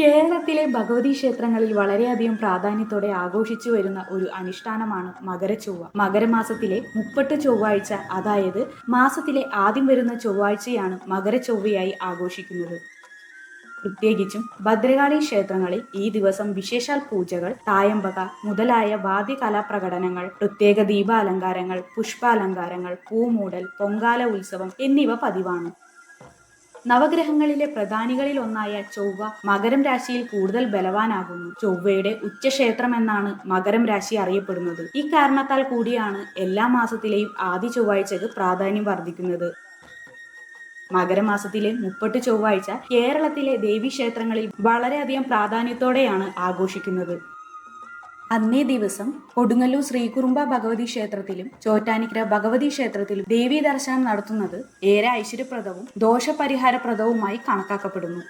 കേരളത്തിലെ ഭഗവതി ക്ഷേത്രങ്ങളിൽ വളരെയധികം പ്രാധാന്യത്തോടെ ആഘോഷിച്ചു വരുന്ന ഒരു അനുഷ്ഠാനമാണ് മകരച്ചൊവ്വ. മകരമാസത്തിലെ മുപ്പട്ട് ചൊവ്വാഴ്ച അതായത് മാസത്തിലെ ആദ്യം വരുന്ന ചൊവ്വാഴ്ചയാണ് മകരച്ചൊവ്വയായി ആഘോഷിക്കുന്നത്. പ്രത്യേകിച്ചും ഭദ്രകാളി ക്ഷേത്രങ്ങളിൽ ഈ ദിവസം വിശേഷാൽ പൂജകൾ തായമ്പക മുതലായ വാദ്യകലാപ്രകടനങ്ങൾ പ്രത്യേക ദീപാലങ്കാരങ്ങൾ പുഷ്പാലങ്കാരങ്ങൾ പൂമൂടൽ പൊങ്കാല ഉത്സവം എന്നിവ പതിവാണ്. നവഗ്രഹങ്ങളിലെ പ്രധാനികളിൽ ഒന്നായ ചൊവ്വ മകരം രാശിയിൽ കൂടുതൽ ബലവാനാകുന്നു. ചൊവ്വയുടെ ഉച്ചക്ഷേത്രം എന്നാണ് മകരം രാശി അറിയപ്പെടുന്നത്. ഈ കാരണത്താൽ കൂടിയാണ് എല്ലാ മാസത്തിലെയും ആദ്യ ചൊവ്വാഴ്ചക്ക് പ്രാധാന്യം വർദ്ധിക്കുന്നത്. മകരമാസത്തിലെ മുപ്പട്ട് ചൊവ്വാഴ്ച കേരളത്തിലെ ദേവീക്ഷേത്രങ്ങളിൽ വളരെയധികം പ്രാധാന്യത്തോടെയാണ് ആഘോഷിക്കുന്നത്. അന്നേ ദിവസം കൊടുങ്ങല്ലൂർ ശ്രീകുറുമ്പ ഭഗവതി ക്ഷേത്രത്തിലും ചോറ്റാനിക്കര ഭഗവതി ക്ഷേത്രത്തിലും ദേവീ ദർശനം നടത്തുന്നത് ഏറെ ഐശ്വര്യപ്രദവും ദോഷപരിഹാരപ്രദവുമായി കണക്കാക്കപ്പെടുന്നു.